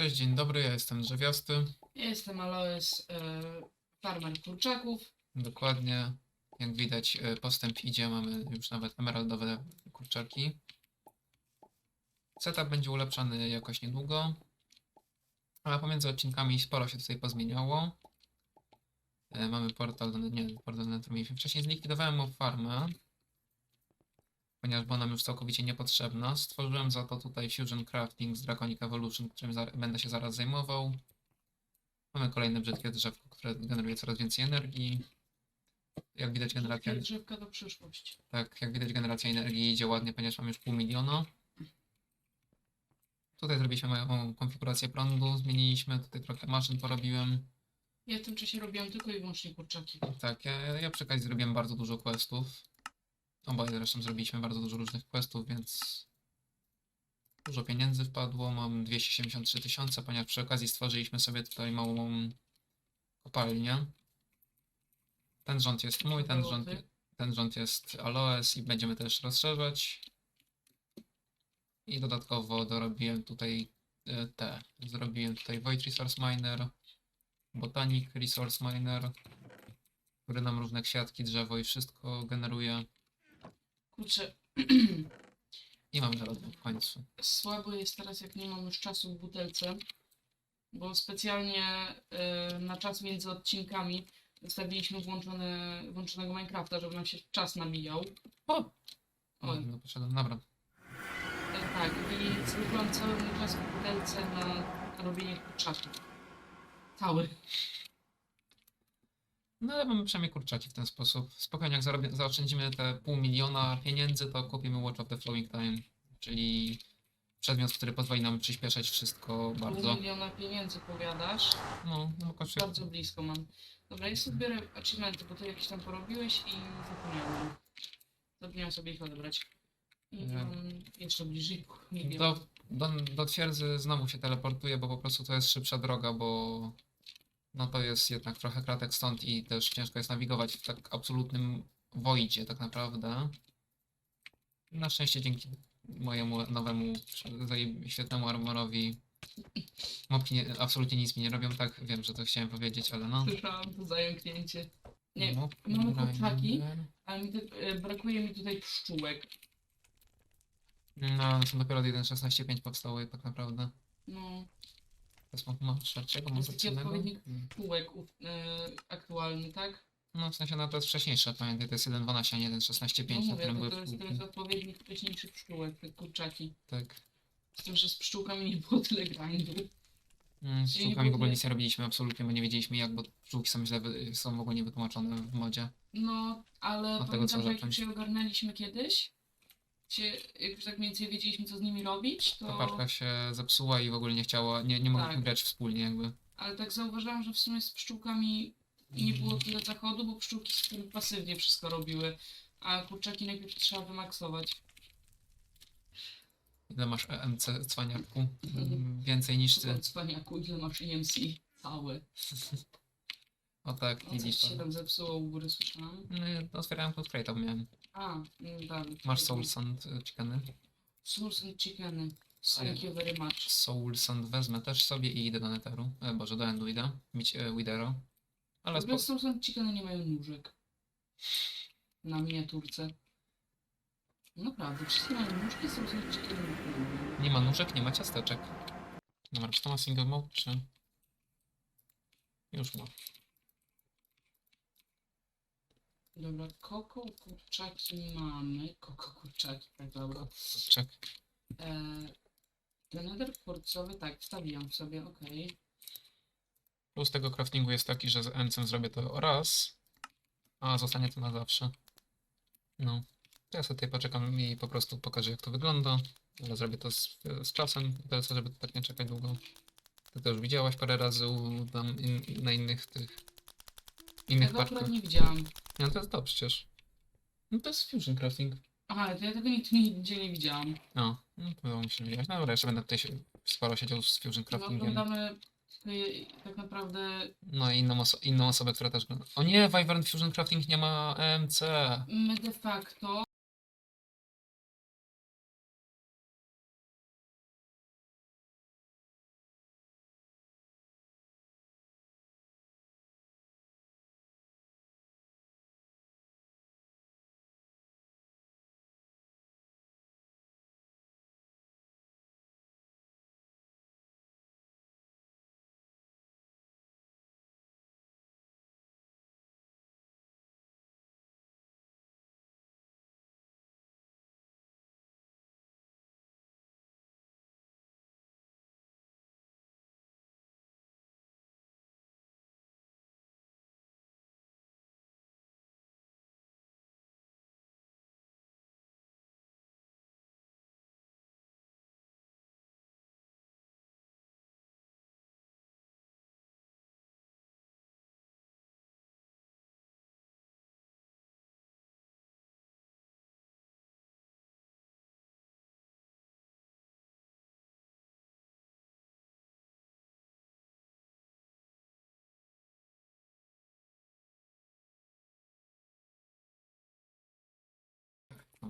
Cześć, dzień dobry, ja jestem Drzewiasty. Ja jestem Aloes, e, farmer kurczaków. Dokładnie, jak widać, e, postęp idzie, mamy już nawet emeraldowe kurczaki. Setup będzie ulepszany jakoś niedługo, a pomiędzy odcinkami sporo się tutaj pozmieniało. E, Mamy portal, do- nie, portal do. Wcześniej zlikwidowałem mu farmę, ponieważ była nam już całkowicie niepotrzebna. Stworzyłem za to tutaj Fusion Crafting z Draconic Evolution, którym będę się zaraz zajmował. Mamy kolejne brzydkie drzewko, które generuje coraz więcej energii. Jak widać generacja, drzewka do przyszłości. tak, jak widać generacja energii idzie ładnie, ponieważ mam już pół miliona. Tutaj zrobiliśmy moją konfigurację prądu, zmieniliśmy, tutaj trochę maszyn porobiłem. Ja w tym czasie robiłam tylko i wyłącznie kurczaki. Tak, ja, ja przy okazji zrobiłem bardzo dużo questów. Oboje zresztą zrobiliśmy bardzo dużo różnych questów, więc dużo pieniędzy wpadło. Mam 273 tysiące, ponieważ przy okazji stworzyliśmy sobie tutaj małą kopalnię. Ten rząd jest mój, ten rząd, ten rząd jest Aloes i będziemy też rozszerzać. I dodatkowo dorobiłem tutaj e, te. Zrobiłem tutaj Void Resource Miner, Botanic Resource Miner, który nam różne kwiatki, drzewo i wszystko generuje. Kurczę, I mamy zaraz w końcu. słabo jest teraz, jak nie mam już czasu w butelce, bo specjalnie e, na czas między odcinkami zostawiliśmy włączone, włączonego Minecrafta, żeby nam się czas nabijał. O! Oj. No, poszedłem, dobra. E, tak, i zwykłam cały mój czas w butelce na robienie kurczaków. Cały. No ale mamy przynajmniej kurczaki w ten sposób. Spokojnie, jak zarobię, zaoszczędzimy te pół miliona pieniędzy, to kupimy Watch of the Flowing Time, czyli przedmiot, który pozwoli nam przyspieszać wszystko Pół bardzo. miliona pieniędzy powiadasz. No, no kosztuje. Bardzo blisko mam. Dobra, ja sobie biorę achievementy, bo to jakieś tam porobiłeś i zapomniałem. Zapomniałem sobie ich odebrać. I Nie. mam jeszcze bliżej pół miliona. Do, do, do twierdzy znowu się teleportuję, bo po prostu to jest szybsza droga, bo no to jest jednak trochę kratek stąd i też ciężko jest nawigować w tak absolutnym wojdzie tak naprawdę. Na szczęście dzięki mojemu nowemu świetnemu armorowi mopki nie, absolutnie nic mi nie robią, tak wiem, że to chciałem powiedzieć, ale no. Słyszałam to zająknięcie. Nie, Mopki mamy grinder. kurczaki. Ale mi e, brakuje mi tutaj pszczółek. No, są dopiero od 1.16.5 powstały tak naprawdę. No, jest ma szerszego, To jest taki odpowiednik pszczółek ów- e, aktualny, tak? No w sensie no to jest wcześniejsze, pamiętaj, to jest 1.12, a nie 1.16.5, No na mówię, którym to, były to, jest, to jest odpowiednik wcześniejszych pszczółek, te kurczaki. Tak. Z tym, że z pszczółkami nie było tyle grindu. Mm, Z pszczółkami w ogóle nic nie robiliśmy absolutnie, bo nie wiedzieliśmy jak, bo pszczółki są źle, wy- są w ogóle niewytłumaczone w modzie. No, ale Od tego pamiętam, trzeba że jak zacząć. je ogarnęliśmy kiedyś, się, jak już tak mniej więcej wiedzieliśmy, co z nimi robić, Ta to... paczka się zepsuła i w ogóle nie chciała, nie, nie mogliśmy Tak. grać wspólnie jakby. Ale tak zauważyłam, że w sumie z pszczółkami nie było tyle zachodu, bo pszczółki pasywnie wszystko robiły, a kurczaki najpierw trzeba wymaksować. Ile masz EMC cwaniaku? Mm, Więcej niż ty. Cwaniaku, ile masz EMC? Całe. O tak, O, coś lipa. się tam zepsuło u góry, słyszałam. No, ja otwierałem tu crate'a miałem. A, mm, dalej. Masz soul sand y, chickeny? Souls and chickeny. Thank you very much. Soul sand wezmę też sobie i idę do netheru. E, Boże, do endu idę. Mieć e, widero. Ale W ogóle spo... Souls and chickeny nie mają nóżek. Na miniaturce. Naprawdę, wszystkie mają nóżki, Souls and chickeny nie mają. Nie ma nóżek, nie ma ciasteczek. Dobra, czy to ma single mode, czy... Już ma. Dobra, koko kurczaki mamy. Koko kurczaki, tak dobra. Czek. Eee, ten nether kwarcowy, tak, wstawiłam sobie, okej. Plus tego craftingu jest taki, że z encem zrobię to raz, a zostanie to na zawsze. No. To ja sobie tutaj poczekam i po prostu pokażę jak to wygląda. Ale zrobię to z, z czasem, teraz żeby tak nie czekać długo. Ty to już widziałaś parę razy u, tam in, na innych tych... Innych Tego parkach. nie widziałam. No to jest to przecież. No to jest fusion crafting. Aha, to ja tego nigdy nigdzie nie widziałam. No, no to było mi się widzieć. No dobra, jeszcze będę tutaj się, sporo siedział z fusion craftingiem. oglądamy y, tak naprawdę No i inną, oso inną osobę, która też... O nie, Wyvern Fusion Crafting nie ma EMC. my de facto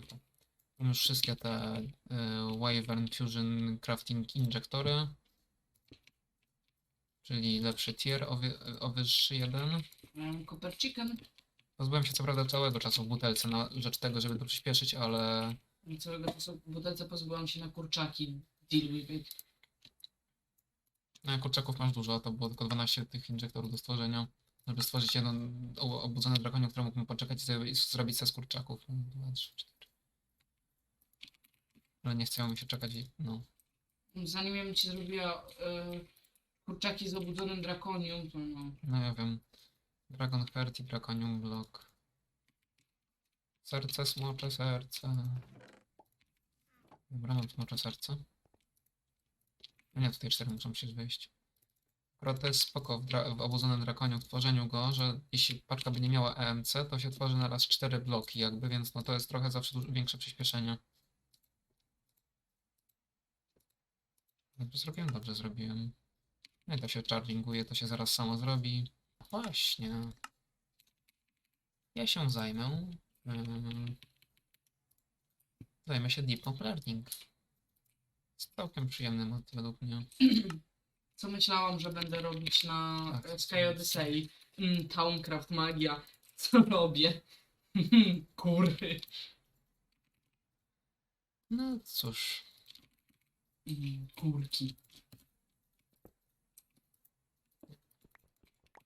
to. Mam już wszystkie te e, y, Wyvern Fusion Crafting Injektory. Czyli lepszy tier o, e, o wyższy jeden. Mam Copper Chicken. Pozbyłem się co prawda całego czasu w butelce na rzecz tego, żeby to przyspieszyć, ale... Całego czasu w butelce pozbyłam się na kurczaki. Deal with it. No, kurczaków masz dużo, to było tylko 12 tych injektorów do stworzenia. Żeby stworzyć jeden obudzony drakonie, który mógłbym poczekać i zrobić ze z kurczaków. 2, 3, 4 że nie chciało mi się czekać i no. Zanim ja bym ci zrobiła y, kurczaki z obudzonym drakonium, to no. No ja wiem. Dragon Heart i Draconium Block. Serce smocze serce. Dobra, mam smocze serce. No nie, tutaj cztery muszą się wyjść. Akurat to jest spoko w, w obudzonym drakoniu, w tworzeniu go, że jeśli paczka by nie miała EMC, to się tworzy na raz cztery bloki jakby, więc no to jest trochę zawsze większe przyspieszenie. Dobrze zrobiłem? Dobrze zrobiłem. No to się charginguje, to się zaraz samo zrobi. Właśnie. Ja się zajmę. ym, zajmę się Deep Learning. Jest całkiem przyjemny mod według mnie. Co myślałam, że będę robić na Tak, tak, Sky Odyssey. Mm, Towncraft magia. Co robię? Kurwy. No cóż. Kurki.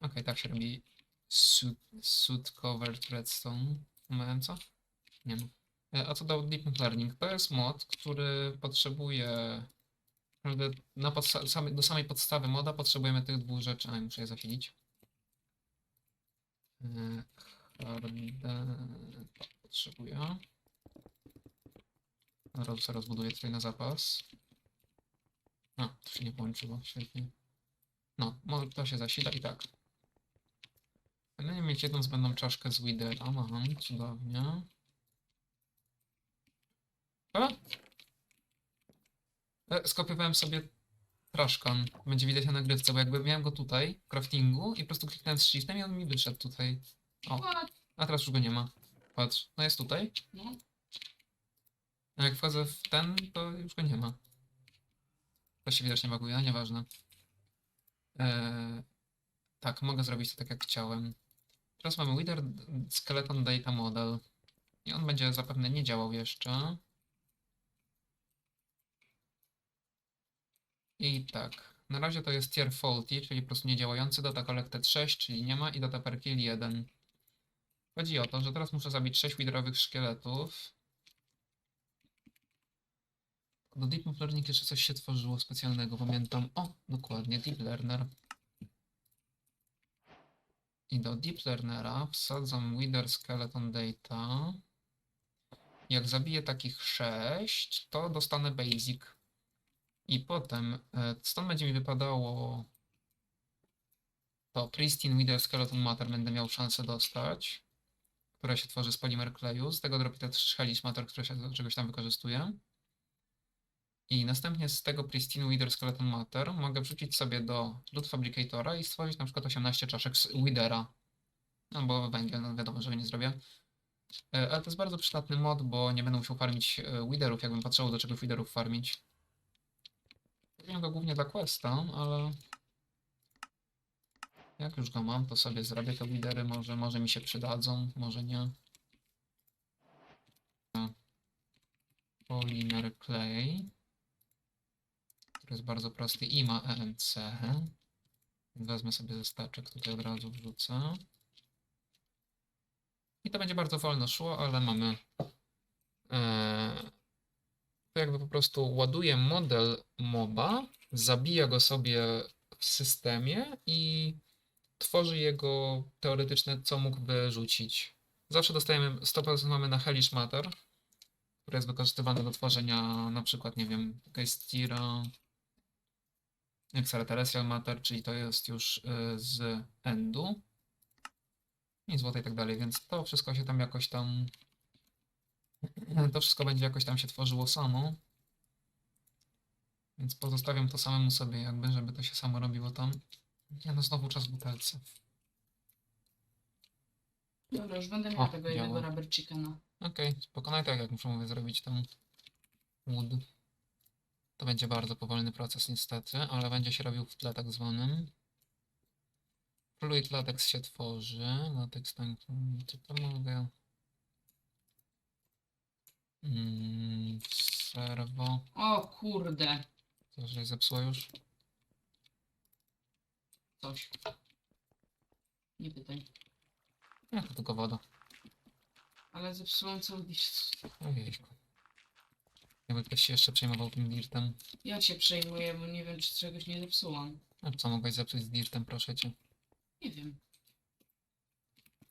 Okej, tak się robi suit, suit covered redstone. Co? Nie ma. E, A co do Deep Learning? To jest mod, który potrzebuje... Na samej- do samej podstawy moda potrzebujemy tych dwóch rzeczy. A, muszę je zasilić. E, Harde... Potrzebuję. Sobie rozbuduję tutaj na zapas. A, to się nie połączyło, świetnie. No, mo- to się zasila i tak. Będę mieć jedną zbędną czaszkę z Widera. Mam, cudownie. A! E, skopiowałem sobie traszkan. Będzie widać na nagrywce, bo jakby miałem go tutaj, w craftingu i po prostu kliknąłem z shiftem i on mi wyszedł tutaj. O, a teraz już go nie ma. Patrz, no jest tutaj. No. A jak wchodzę w ten, to już go nie ma. To się widocznie baguje, no nieważne. Eee, tak, mogę zrobić to tak jak chciałem. Teraz mamy Wither Skeleton Data Model. I on będzie zapewne nie działał jeszcze. I tak. Na razie to jest tier faulty, czyli po prostu niedziałający, data collected 6, czyli nie ma i data per kill 1. Chodzi o to, że teraz muszę zabić 6 widerowych szkieletów. Do Deep Learning jeszcze coś się tworzyło specjalnego, pamiętam. O, dokładnie, Deep Learner. I do Deep Learnera wsadzam Wither Skeleton Data. Jak zabiję takich 6, to dostanę Basic. I potem e, stąd będzie mi wypadało to Pristine Wither Skeleton Matter będę miał szansę dostać, które się tworzy z polimer kleju. Z tego dropi też Hellish Matter, które się do czegoś tam wykorzystuje. I następnie z tego Pristine Wither Skeleton Matter mogę wrzucić sobie do Loot Fabricatora i stworzyć na przykład 18 czaszek z Withera. No bo węgiel, no wiadomo, że nie zrobię. E, Ale to jest bardzo przydatny mod, bo nie będę musiał farmić e, Witherów, jakbym potrzebował do czegoś Witherów farmić. Robię go głównie dla questa, ale... Jak już go mam, to sobie zrobię te Withery, może, może mi się przydadzą, może nie. Polymer Clay który jest bardzo prosty i ma EMC. Wezmę sobie ze staczek, tutaj od razu wrzucę. I to będzie bardzo wolno szło, ale mamy. E, to jakby po prostu ładuje model moba, zabija go sobie w systemie i tworzy jego teoretyczne, co mógł wyrzucić. Zawsze dostajemy 100% mamy na Hellish Matter, które jest wykorzystywane do tworzenia na przykład, nie wiem, Geistira, Extraterrestrial Matter, czyli to jest już y, z Endu i złote i tak dalej, więc to wszystko się tam jakoś tam to wszystko będzie jakoś tam się tworzyło samo. Więc pozostawiam to samemu sobie jakby, żeby to się samo robiło tam. Nie no, znowu czas w butelce. Dobra, już będę miała O, tego jednego rubber chickena. Okej, pokonaj tak, jak muszę mówię zrobić ten wood. To będzie bardzo powolny proces niestety, ale będzie się robił w tle tak zwanym. Fluid latex się tworzy. Latex tank, co to mogę? Mm, serwo. O kurde, To, że zepsuło już? coś. Nie pytaj. Nie, to tylko woda. Ale zepsułam cały dirt. Ojejku. Jakby ktoś się jeszcze przejmował tym dirtem. Ja się przejmuję, bo nie wiem, czy czegoś nie zepsułam. A co mogłeś zepsuć z dirtem, proszę cię? Nie wiem.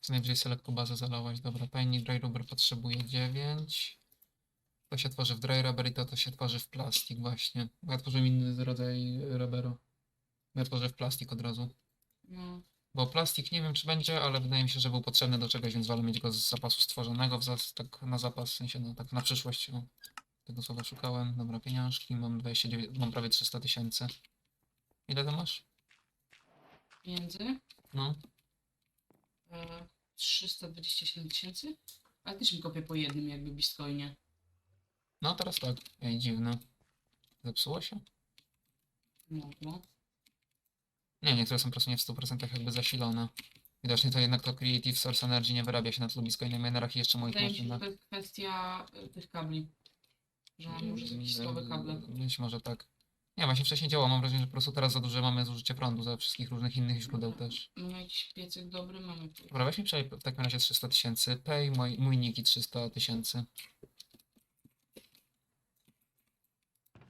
Co najwyżej selektu bazę zalałaś. Dobra, Tiny Dry Rubber potrzebuje 9. To się tworzy w Dry Rubber i to, to się tworzy w plastik właśnie. Ja tworzyłem inny rodzaj rubberu. Ja tworzę w plastik od razu. No, Bo plastik nie wiem czy będzie, ale wydaje mi się, że był potrzebny do czegoś, więc wolę mieć go z zapasu stworzonego, w zas, tak na zapas, w sensie no, tak na przyszłość. O, tego słowa szukałem. Dobra, pieniążki, mam 29, mam prawie 300 tysięcy. Ile to masz? między No, e, 327 tysięcy. Ale też mi kopię po jednym, jakby bitcoinie. no teraz tak. Ej, dziwne. Zepsuło się? Mogło. Nie, niektóre są po prostu nie w 100% jakby zasilone. Widocznie to jednak to Creative Source Energy nie wyrabia się na lubisko innych minerach i jeszcze moich Wydaje mi się, że maszynach. to jest kwestia e, tych kabli. Że mam może jakieś słabe kable. Być może tak. Nie, właśnie wcześniej działało. Mam wrażenie, że po prostu teraz za duże mamy zużycie prądu ze wszystkich różnych innych źródeł też. Mamy jakiś piecyk dobry, mamy. Dobra, weź mi przejść w takim razie 300 tysięcy. Pay, mój, mój niki 300 tysięcy.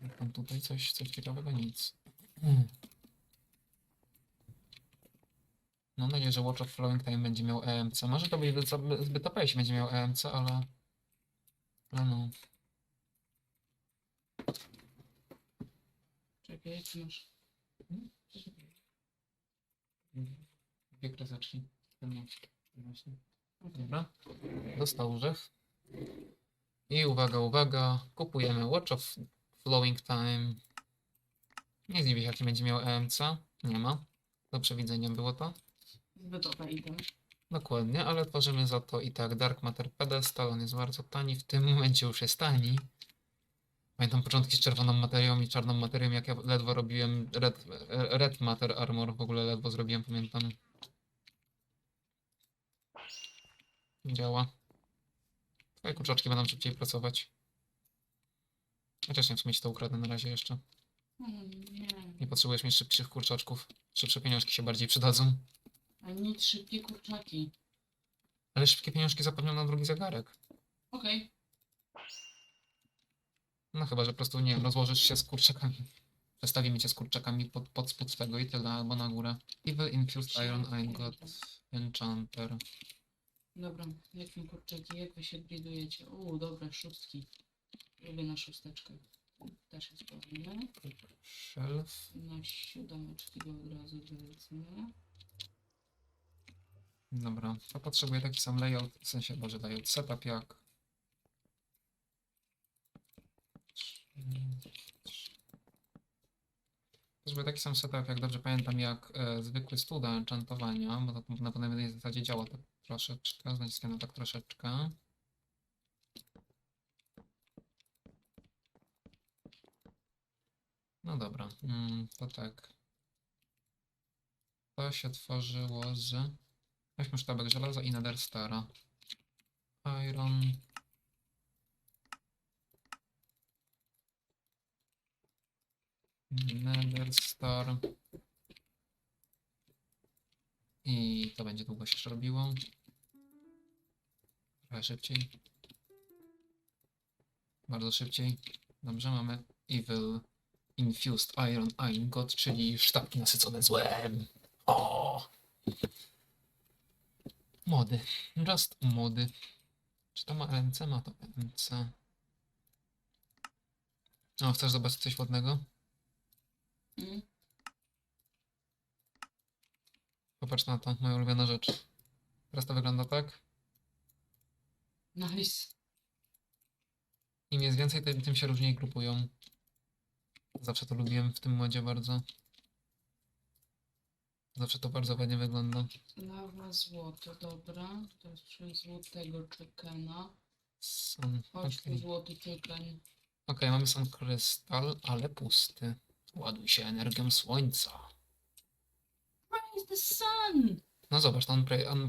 Jak Tam tutaj coś, coś ciekawego? Nic. Hmm. Mam nadzieję, że Watch of Flowing Time będzie miał EMC. Może to być zbyt- OP, jeśli będzie miał EMC, ale... Ale no. Czekaj, jak masz? Dwie kreseczki. Właśnie. Dobra. Dostał orzech. I uwaga, uwaga. Kupujemy Watch of Flowing Time. Nie zdziwię się, jaki będzie miał EMC. Nie ma. Do przewidzenia było to. Zbyt OP item. Dokładnie, ale tworzymy za to i tak Dark Matter Pedestal. On jest bardzo tani. W tym momencie już jest tani. Pamiętam początki z czerwoną materią i czarną materią, jak ja ledwo robiłem Red, red Matter Armor. W ogóle ledwo zrobiłem, pamiętam. Działa. Twoje kurczaczki będą szybciej pracować. Chociaż nie w sumie ci to ukradnę na razie jeszcze. Mm, nie. Nie potrzebujesz mieć szybszych kurczaczków. Szybsze pieniążki się bardziej przydadzą. A nic szybkie kurczaki. Ale szybkie pieniążki zapewnią nam drugi zegarek. Okej. No chyba, że po prostu, nie wiem, rozłożysz się z kurczakami. Przestawimy cię z kurczakami pod, pod spód tego i tyle, albo na górę. Evil Infused Iron Ingot Enchanter. Dobra, jak mi kurczaki, jak wy się gridujecie? Uuu, dobre, szóstki. Lubię na szósteczkę. Też jest powinny. Shelf. Na siódemeczki go od razu wlecimy. Dobra, to potrzebuję taki sam layout, w sensie może layout setup jak. Potrzebuję taki sam setup, jak dobrze pamiętam, jak e, zwykły stu do enchantowania, bo to na podobnej zasadzie działa tak troszeczkę, z naciskiem na tak troszeczkę. No dobra, mm, to tak. To się tworzyło z... Weźmy sztabek żelaza i Nether Stara. Iron. Nether Star. I to będzie długo się robiło. Trochę szybciej. Bardzo szybciej. Dobrze, mamy Evil Infused Iron Ingot, czyli sztabki nasycone złem. O! Mody. Just mody. Czy to ma RMC? Ma to RMC. O, chcesz zobaczyć coś ładnego? Mm. Popatrz na to, moja ulubiona rzecz. Teraz to wygląda tak. Nice. Im jest więcej, tym, tym się różniej grupują. Zawsze to lubiłem w tym modzie bardzo. Zawsze to bardzo ładnie wygląda. Lawa, złoto, dobra. Teraz przy złotego czekana. Sun... Chodź Okej, złoty czeken. Okej, mamy sun krystal, ale pusty. Ładuj się energią słońca. Is the sun? No zobacz, on, pra on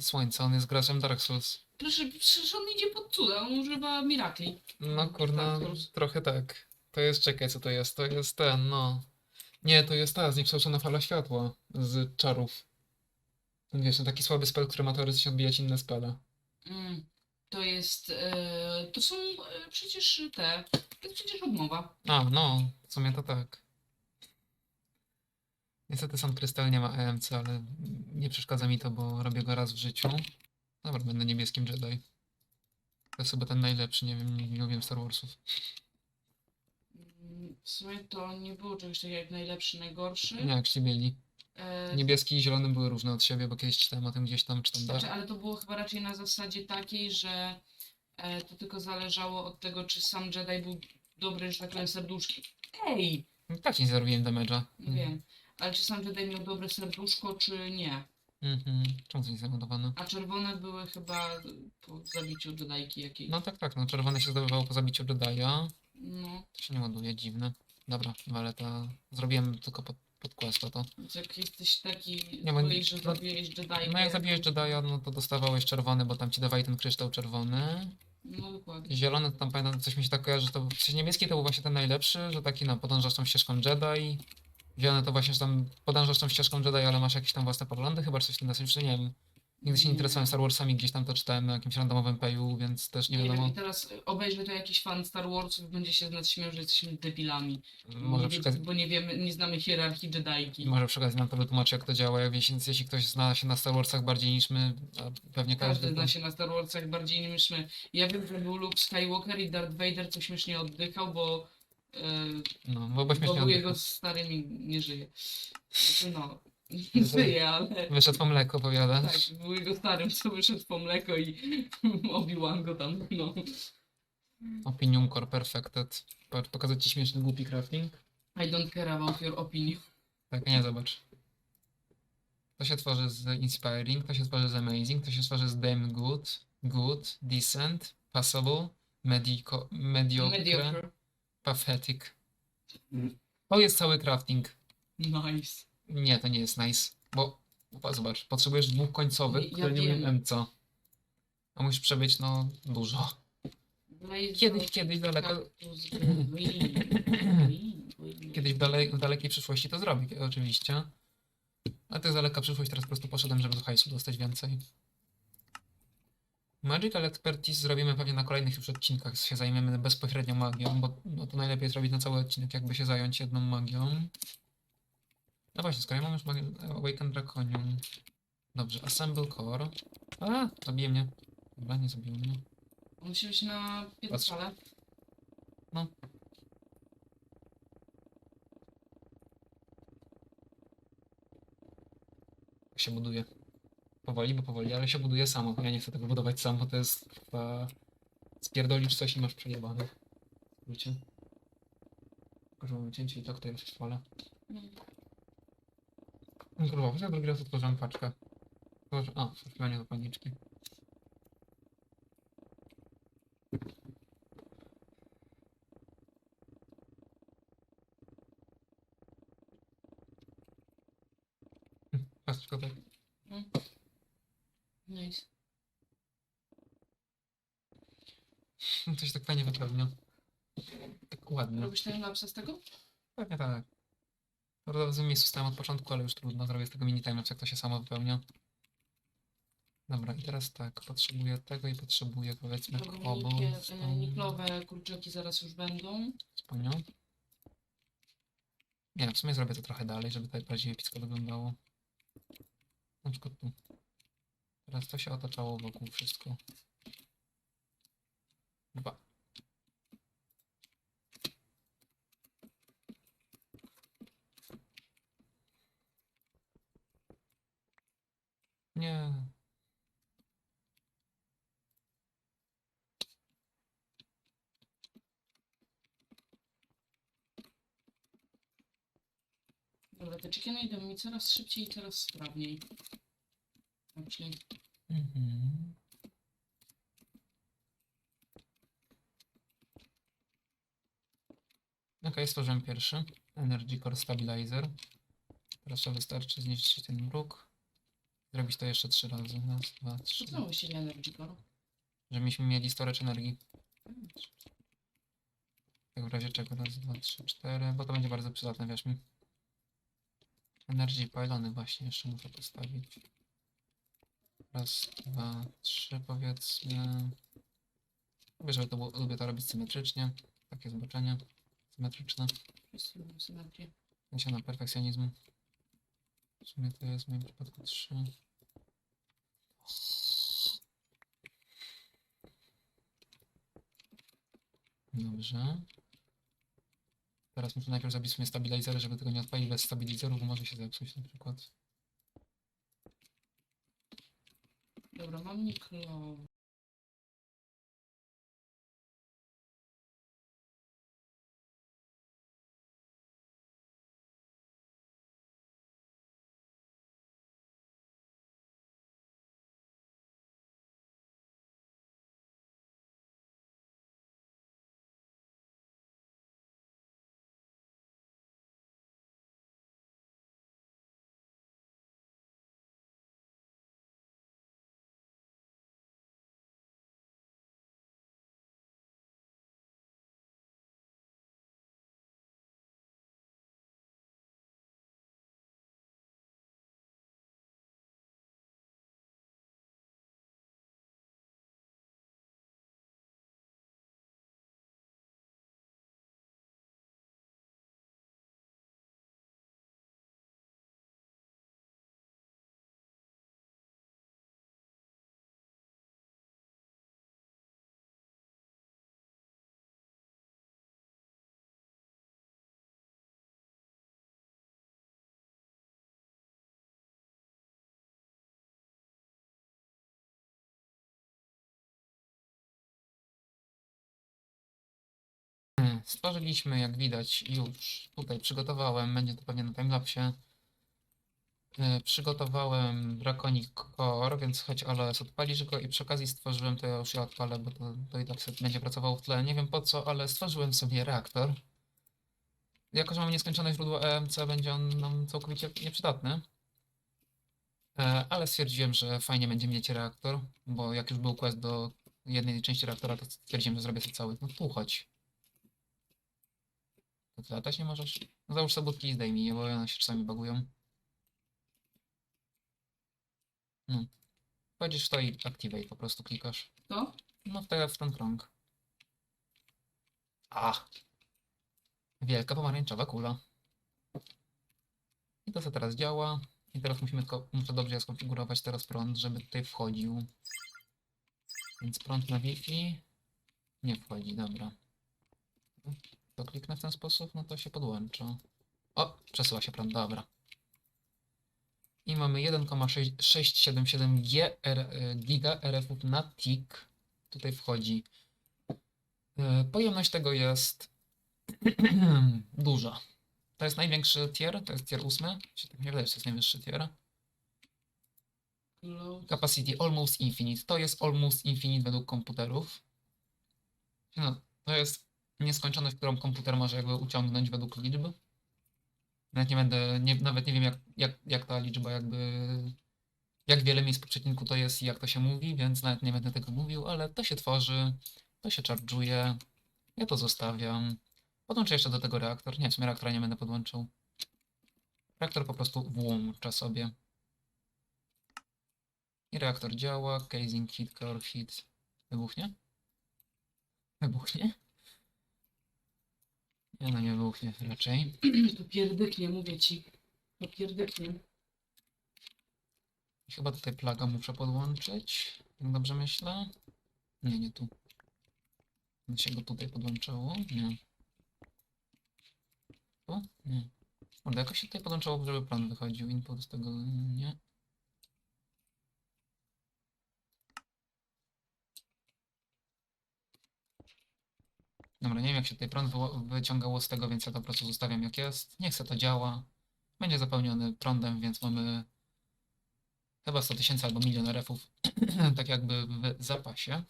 słońce, on jest graczem Dark Souls. Proszę, przecież on idzie pod cuda, on używa Mirakli. No kurna, trochę tak. To jest, czekaj, co to jest? To jest ten, no. Nie, to jest ta zniekształcona fala światła z czarów. Ten wiesz, ten taki słaby spell, który ma teoretycznie odbijać inne spele. Mm, to jest, e, to są e, przecież te, to jest przecież odmowa. A, no, w sumie to tak. Niestety sam krystal nie ma EMC, ale nie przeszkadza mi to, bo robię go raz w życiu. Dobra, będę niebieskim Jedi. To jest chyba ten najlepszy, nie wiem, nie, nie lubię Star Warsów. Mm, W sumie to nie było czegoś takiego jak najlepszy, najgorszy. Nie, jak się mieli. E, Niebieski i zielony były różne od siebie, bo kiedyś czytałem o tym gdzieś tam, czy tam Znaczy, ale to było chyba raczej na zasadzie takiej, że e, to tylko zależało od tego, czy sam Jedi był dobry, że tak powiem, serduszki. Ej! Tak nie zrobiłem damage'a. No wiem. Ale czy sam Jedi miał dobre serduszko, czy nie? Mhm. Czemu to nie załadowane? A czerwone były chyba po zabiciu Jedajki jakiejś. No tak, tak, no czerwone się zdobywało po zabiciu Jedi'a. No, To się nie ładuje, dziwne. Dobra, waleta. Zrobiłem tylko pod, pod questa to. jak jesteś taki Nie, bo- że no- zabiłeś Jedajkę... No jak zabijesz Jedi'a, no to dostawałeś czerwony, bo tam ci dawali ten kryształ czerwony. No dokładnie. Zielony to tam pamiętam, coś mi się tak kojarzy, że to w sensie niebieski to był właśnie ten najlepszy, że taki no podążasz tą ścieżką Jedi. Zielony to właśnie, że tam podążasz tą ścieżką Jedi, ale masz jakieś tam własne poglądy, chyba czy coś w tym czy nie wiem. Nigdy się nie interesowałem Star Warsami, gdzieś tam to czytałem na jakimś randomowym payu, więc też nie Nie wiadomo. i teraz obejrzy to jakiś fan Star Warsów będzie się z nas śmiał, że jesteśmy debilami. Może bo, przy wie- bo nie wiemy, nie znamy hierarchii Jedajki. może przy okazji nam to wytłumaczy, jak to działa, jak więc jeśli ktoś zna się na Star Warsach bardziej niż my, a pewnie Każdy każdy, zna się na Star Warsach bardziej niż my. Ja wiem, że był Luke Skywalker i Darth Vader co śmiesznie oddychał, bo, e, No, bo bo był jego starymi nie żyje. Znaczy no, żyje, ale Wyszedł po mleko, powiadasz? tak, był jego starym, co wyszedł po mleko i Obi-Wan go tam, no. Opinium Core Perfected. Patrz, pokazać ci śmieszny, głupi crafting? I don't care about your opinion. Tak, nie, zobacz. To się tworzy z Inspiring, to się tworzy z Amazing, to się tworzy z Damn Good, Good, Decent, Passable, medico, mediocre, Mediocre. Pathetic. Mm. To jest cały crafting. Nice. Nie, to nie jest nice, bo bo zobacz, potrzebujesz dwóch końcowych, Ja które nie wiem. MC. A musisz przebyć, no, dużo. Blaze Kiedyś, kiedyś daleko, kiedyś w, w dalekiej przyszłości to zrobię, oczywiście. Ale to jest daleka przyszłość, teraz po prostu poszedłem, żeby z hajsu dostać więcej. Magical Expertise zrobimy pewnie na kolejnych już odcinkach, się zajmiemy bezpośrednio magią, bo no to najlepiej zrobić na cały odcinek, jakby się zająć jedną magią. No właśnie, skoro ja mam już Awaken Draconium. Dobrze, Assemble Core. A, zabije mnie. Dobra, nie zabił mnie. Musi być na piedestale. się buduje. Powoli, bo powoli, ale się buduje samo. Ja nie chcę tego budować sam, bo to jest chyba... Spierdolisz coś i masz przejebane. W skrócie. Tylko, że mamy cięcie i tak to jest fala. Mm. Kurwa, ja drugi raz otworzyłem paczkę. A, poszukiwanie zapalniczki. Patrz, tylko tak. Nice. To się tak fajnie wypełnia. Tak ładnie. Robisz timelapse z tego? Pewnie tak. Prawda, w złym miejscu stałem od początku, ale już trudno. Zrobię z tego mini timelapse, jak to się samo wypełnia. Dobra, i teraz tak, potrzebuję tego i potrzebuję powiedzmy. Nikie, e, niklowe kurczaki zaraz już będą. Wspomniał. Nie, w sumie zrobię to trochę dalej, żeby tutaj bardziej epicko wyglądało. Na przykład tu. Teraz to się otaczało wokół wszystko. Dwa. Nie. Dobra, Te chickeny idą mi coraz szybciej i coraz sprawniej. Myślę, Mhm. Ok, stworzyłem pierwszy. Energy Core Stabilizer. To wystarczy zniszczyć ten mruk. Zrobić to jeszcze trzy razy. Raz, dwa, trzy. to właściwie Energy Core? Żebyśmy mieli storage energii. Tak w razie czego raz, dwa, trzy, cztery, bo to będzie bardzo przydatne, wiesz mi. Energy pylony właśnie jeszcze muszę postawić. Raz, dwa, trzy powiedzmy. Lubię, żeby to było, lubię to robić symetrycznie. Takie zboczenie symetryczne. Symetrię. Ja się na perfekcjonizm. W sumie to jest w moim przypadku trzy. Dobrze. Teraz muszę najpierw zrobić sobie stabilizery, żeby tego nie odpalić bez stabilizerów, bo może się zepsuć na przykład. Dobra, mam Niklo. Stworzyliśmy, jak widać, już tutaj przygotowałem, będzie to pewnie na timelapsie. E, Przygotowałem Draconic Core, więc choć ALS odpalisz go i przy okazji stworzyłem, to ja już je odpalę, bo to, to i tak będzie pracowało w tle. Nie wiem po co, ale stworzyłem sobie reaktor. Jako, że mamy nieskończone źródło EMC, będzie on nam całkowicie nieprzydatny. E, Ale stwierdziłem, że fajnie będzie mieć reaktor, bo jak już był quest do jednej części reaktora, to stwierdziłem, że zrobię sobie cały. No tu chodź. To ty latać nie możesz? No załóż sobie budki i zdejmij je, bo one się czasami bagują. No. Wchodzisz w to i activate, po prostu klikasz. To? No w, te, w ten krąg. A! Wielka pomarańczowa kula. I to co teraz działa. I teraz musimy tylko, muszę dobrze skonfigurować teraz prąd, żeby tutaj wchodził. Więc prąd na Wi-Fi nie wchodzi, dobra. To kliknę w ten sposób, no to się podłącza. O, przesyła się prąd, dobra. I mamy 1,677 GR, e, giga RF na TIK. Tutaj wchodzi. E, Pojemność tego jest duża. To jest największy tier, to jest tier 8. Się tak nie wydaje, że to jest najwyższy tier. Capacity almost infinite. To jest almost infinite według komputerów. No, to jest nieskończoność, którą komputer może jakby uciągnąć według liczby. Nawet nie będę, nie, nawet nie wiem jak, jak, jak ta liczba jakby, jak wiele miejsc po przecinku to jest i jak to się mówi, więc nawet nie będę tego mówił, ale to się tworzy, to się charge'uje, ja to zostawiam. Podłączę jeszcze do tego reaktor. Nie, w sumie reaktora nie będę podłączał. Reaktor po prostu włącza sobie. I reaktor działa, casing hit, core hit. Wybuchnie? Wybuchnie? Nie no, nie wybuchnie raczej. To pierdyknie, mówię ci. To pierdyknie. I Chyba tutaj plaga muszę podłączyć, jak dobrze myślę. Nie, nie tu. To się go tutaj podłączało? Nie. Tu? Nie. Kurde, jakoś się tutaj podłączało, żeby prąd wychodził. Input z tego nie. Dobra, nie wiem jak się tutaj prąd wyciągało z tego, więc ja to po prostu zostawiam jak jest. Niech se to działa. będzie zapełniony prądem, więc mamy chyba 100 tysięcy albo milion RF-ów tak jakby w zapasie.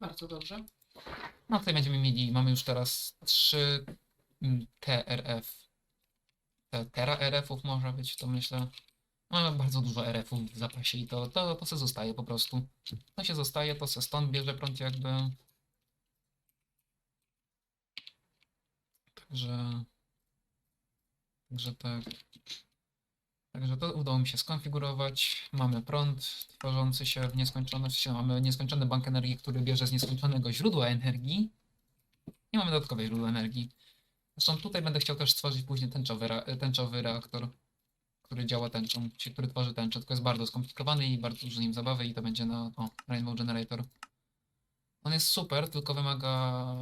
Bardzo dobrze. No tutaj będziemy mieli, mamy już teraz 3 mm, TRF. Te Tera RF-ów może być, to myślę. Mamy bardzo dużo RF-ów w zapasie i to, to, to se zostaje po prostu. To się zostaje, to se stąd bierze prąd jakby. Także... Także tak. Także to udało mi się skonfigurować. Mamy prąd tworzący się w sensie mamy nieskończony bank energii, który bierze z nieskończonego źródła energii. I mamy dodatkowe źródło energii. Zresztą tutaj będę chciał też stworzyć później tęczowy, tęczowy reaktor, który działa tęczą, który tworzy tęczę, tylko jest bardzo skomplikowany i bardzo dużo nim zabawy i to będzie na o, Rainbow Generator. On jest super, tylko wymaga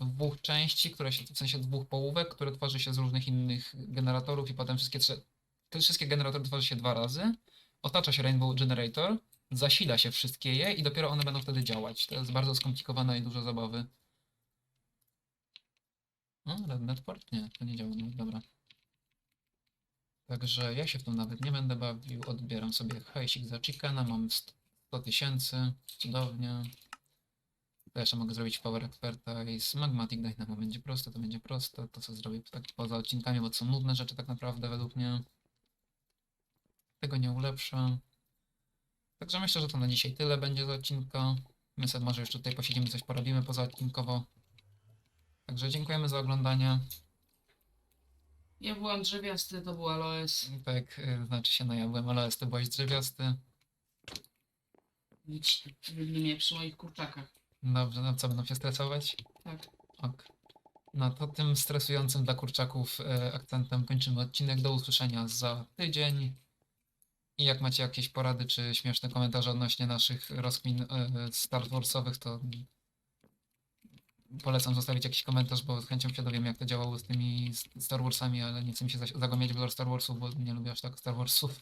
dwóch części, które się, w sensie dwóch połówek, które tworzy się z różnych innych generatorów i potem wszystkie te wszystkie generatory tworzy się dwa razy, otacza się Rainbow Generator, zasila się wszystkie je i dopiero one będą wtedy działać. To jest bardzo skomplikowane i dużo zabawy. No, Red Netport? Nie, to nie działa, no dobra. Także ja się w tym nawet nie będę bawił, odbieram sobie hajsik za chickena, mam 100 tysięcy, cudownie. Jeszcze mogę zrobić Power Expertise, Magmatic Dynamo będzie proste, to będzie proste, to co zrobię tak poza odcinkami, bo to są nudne rzeczy tak naprawdę według mnie. Tego nie ulepszę. Także myślę, że to na dzisiaj tyle będzie z odcinka. My sobie może jeszcze tutaj posiedzimy, coś porobimy poza odcinkowo. Także dziękujemy za oglądanie. Ja byłam drzewiasty, to był Aloes. Tak, y, znaczy się, no ja byłem Aloes, ty byłeś drzewiasty. Nic nie przy moich kurczakach. Dobrze, no co, będą się stresować? Tak. Ok. No to tym stresującym dla kurczaków e, akcentem kończymy odcinek. Do usłyszenia za tydzień. I jak macie jakieś porady czy śmieszne komentarze odnośnie naszych rozkmin e, Star Warsowych, to polecam zostawić jakiś komentarz, bo z chęcią się dowiem, jak to działało z tymi Star Warsami, ale nie chcę mi się zagłębiać w lore Star Warsów, bo nie lubię aż tak Star Warsów.